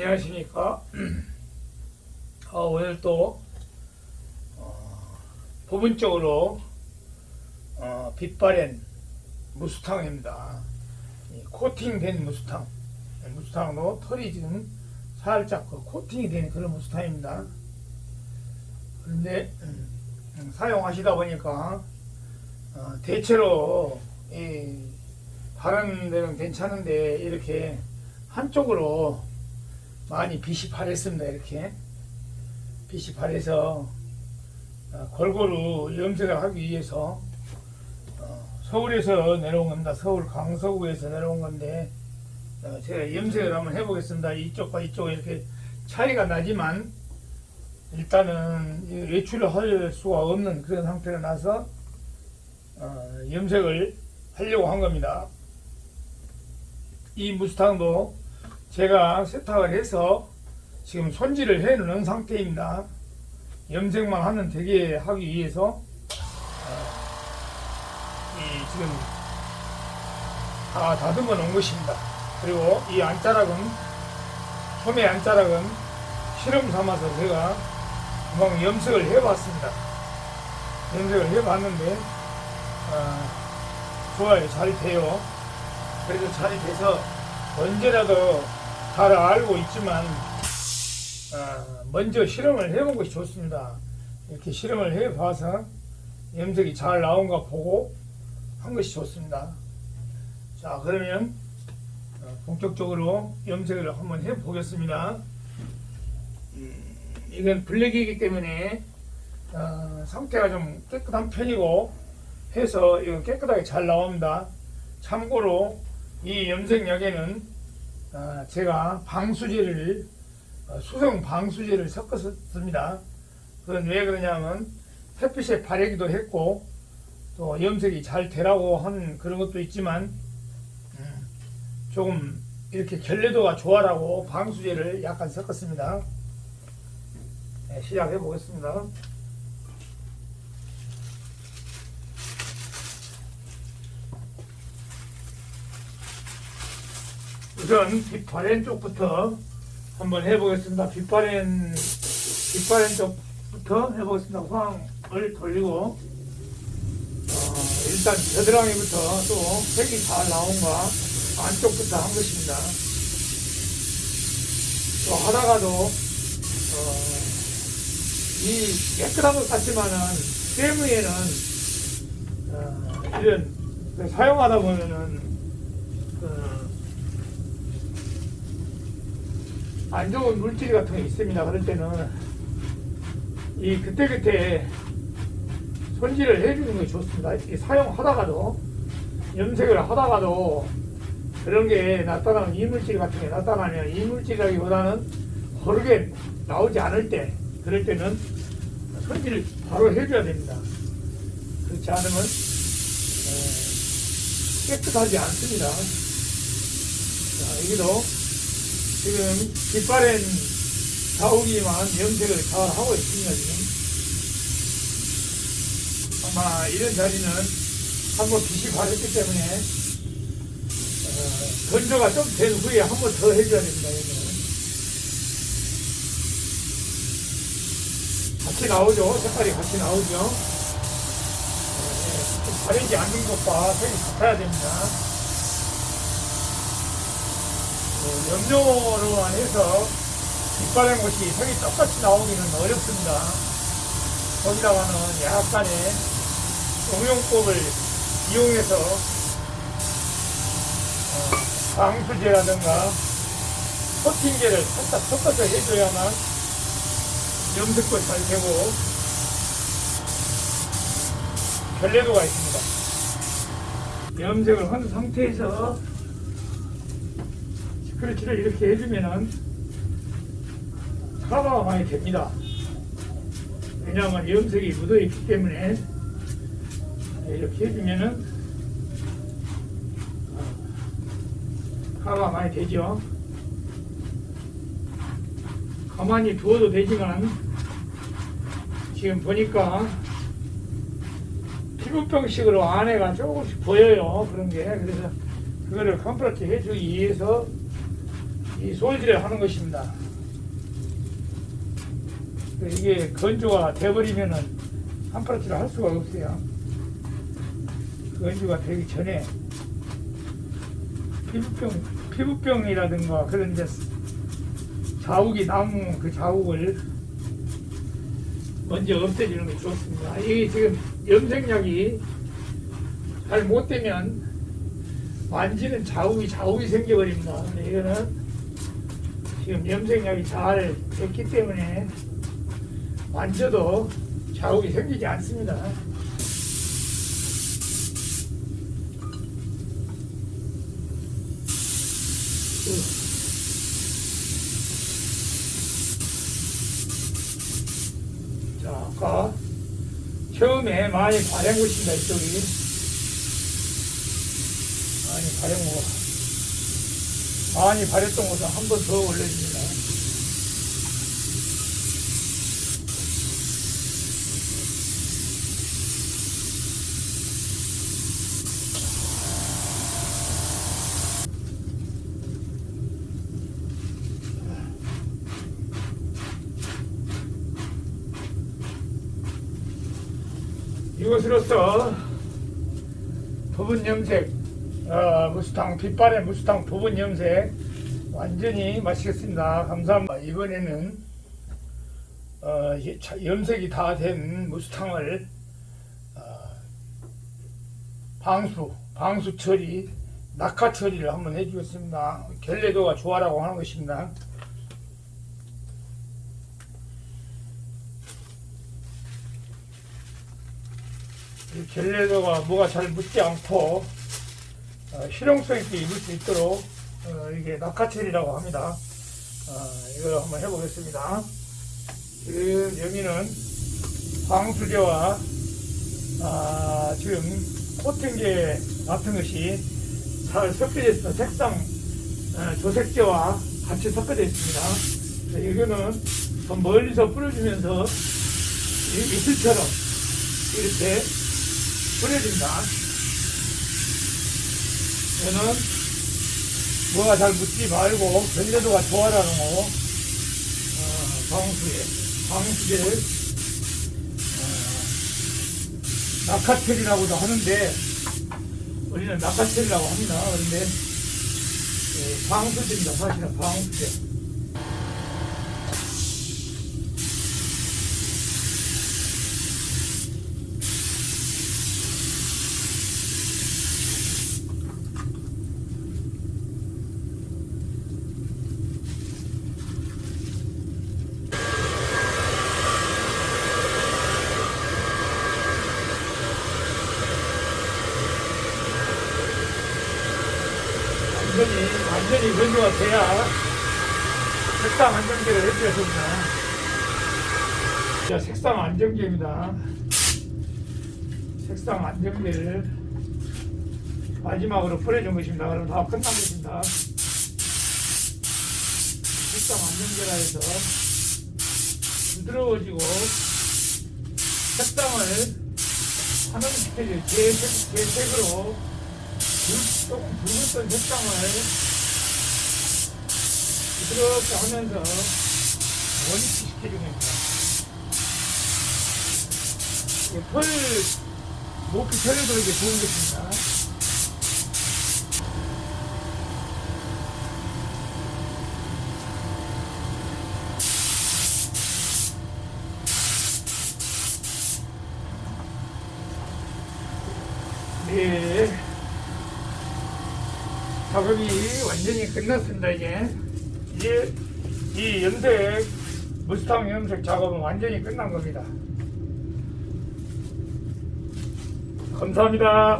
안녕하십니까. 어, 오늘 또 어, 부분적으로 어, 빛바랜 무스탕입니다. 이 코팅된 무스탕. 이 무스탕도 털이 지금 살짝 그 코팅이 된 그런 무스탕입니다. 그런데 음, 사용하시다 보니까 어, 대체로 이 다른 데는 괜찮은데 이렇게 한쪽으로 많이 파랬습니다. 이렇게 파래서 어, 골고루 염색을 하기 위해서 어, 서울에서 내려온 겁니다. 서울 강서구에서 내려온 건데 어, 제가 염색을 한번 해보겠습니다. 이쪽과 이쪽 이렇게 차이가 나지만 일단은 이 외출을 할 수가 없는 그런 상태로 나서 어, 염색을 하려고 한 겁니다. 이 무스탕도 제가 세탁을 해서 지금 손질을 해 놓은 상태입니다. 염색만 하면 되게 하기 위해서 어, 이 지금 다 다듬어 놓은 것입니다. 그리고 이 안자락은 소매 안자락은 실험 삼아서 제가 금방 염색을 해봤습니다. 염색을 해봤는데 어, 좋아요, 잘 돼요. 그래도 잘 돼서 언제라도 잘 알고 있지만 어, 먼저 실험을 해본 것이 좋습니다. 이렇게 실험을 해봐서 염색이 잘 나온가 보고 한 것이 좋습니다. 자 그러면 어, 본격적으로 염색을 한번 해보겠습니다. 음, 이건 블랙이기 때문에 어, 상태가 좀 깨끗한 편이고 해서 이거 깨끗하게 잘 나옵니다. 참고로 이 염색약에는 어, 제가 방수제를 어, 수성 방수제를 섞었습니다. 그건 왜 그러냐면 햇빛에 바래기도 했고 또 염색이 잘 되라고 한 그런 것도 있지만 음, 조금 이렇게 결례도가 좋아라고 방수제를 약간 섞었습니다. 네, 시작해 보겠습니다. 우선 빗바랜 쪽부터 한번 해보겠습니다. 빗바랜 빗바랜 쪽부터 해보겠습니다. 황을 돌리고 어, 일단 겨드랑이부터 또 색이 잘 나온가 안쪽부터 한 것입니다. 또 하다가도 어, 이 깨끗한 것 같지만은 세무에는 어, 이런 그 사용하다 보면은 그 안 좋은 물질 같은 게 있습니다. 그럴 때는 이 그때그때 손질을 해주는 것이 좋습니다. 이 사용하다가도 염색을 하다가도 그런 게 나타나는 이물질 같은 게 나타나면 이물질이라기보다는 고르게 나오지 않을 때 그럴 때는 손질을 바로 해줘야 됩니다. 그렇지 않으면 에, 깨끗하지 않습니다. 자, 여기도 지금 깃발엔 자욱이만 염색을 잘 하고 있습니다, 지금. 아마 이런 자리는 한번 빛이 바랬기 때문에, 어, 건조가 좀 된 후에 한 번 더 해줘야 됩니다, 여기는. 같이 나오죠? 색깔이 같이 나오죠? 네, 바르지 않는 것과 색이 같아야 됩니다. 어, 염료로만 해서 빛바랜 것이 색이 똑같이 나오기는 어렵습니다. 거기다가는 약간의 응용법을 이용해서 어, 방수제라든가 코팅제를 살짝 섞어서 해줘야만 염색도 잘 되고 결례도가 있습니다. 염색을 한 상태에서 스크래치를 이렇게 해주면은 커버가 많이 됩니다. 왜냐하면 염색이 묻어있기 때문에 이렇게 해주면은 커버가 많이 되죠. 가만히 두어도 되지만 지금 보니까 피부병식으로 안에가 조금씩 보여요. 그런 게. 그래서 그거를 컴프레트 해주기 위해서 이 솔질을 하는 것입니다. 이게 건조가 돼버리면은 한파라치를 할 수가 없어요. 건조가 되기 전에 피부병, 피부병이라든가 그런 이제 자욱이 남은 그 자욱을 먼저 없애주는 게 좋습니다. 이게 지금 염색약이 잘 못 되면 만지는 자욱이 자욱이 생겨버립니다. 이거는 지금 염색약이 잘 됐기 때문에 만져도 자욱이 생기지 않습니다. 자, 아까 처음에 많이 것입니다, 이쪽이. 많이 거. 많이 바랬던 것을 한 번 더 올려줍니다. 이것으로써 부분 염색, 어, 무스탕, 빗발의 무스탕 부분 염색 완전히 마치겠습니다. 감사합니다. 이번에는 어, 염색이 다 된 무스탕을 어, 방수, 방수 처리, 낙하 처리를 한번 해주겠습니다. 결례도가 좋아라고 하는 것입니다. 이 결례도가 뭐가 잘 묻지 않고 어, 실용성 있게 입을 수 있도록 어, 이게 낙하철이라고 합니다. 어, 이걸 한번 해보겠습니다. 지금 여기는 방수제와 아, 지금 코팅제 같은 것이 잘 섞여져 있습니다. 색상 어, 조색제와 같이 섞여져 있습니다. 자, 이거는 좀 멀리서 뿌려주면서 이 이슬처럼 이렇게 뿌려진다. 얘는 뭐가 잘 묻지 말고 결례도가 좋아라는 거. 어, 방수에 방수제를 어, 낙하철이라고도 하는데 우리는 낙하철이라고 합니다. 그런데 예, 방수제입니다. 사실은 방수제. 완전히 건조가 돼야 색상 안정제를 해줘야 됩니다. 자, 색상 안정제입니다. 색상 안정제를 마지막으로 뿌려준 것입니다. 그럼 다 끝난 것입니다. 색상 안정제라 해서 부드러워지고 색상을 환원시켜줄 재색, 재색으로 붉- 조금 붉었던 색상을 부드럽게 하면서 원위치 시켜주는 겁니다. 이게 털, 모피 털에도 이게 좋은 것입니다. 네. 작업이 완전히 끝났습니다 이제 이제 이 염색 무스탕 염색 작업은 완전히 끝난 겁니다. 감사합니다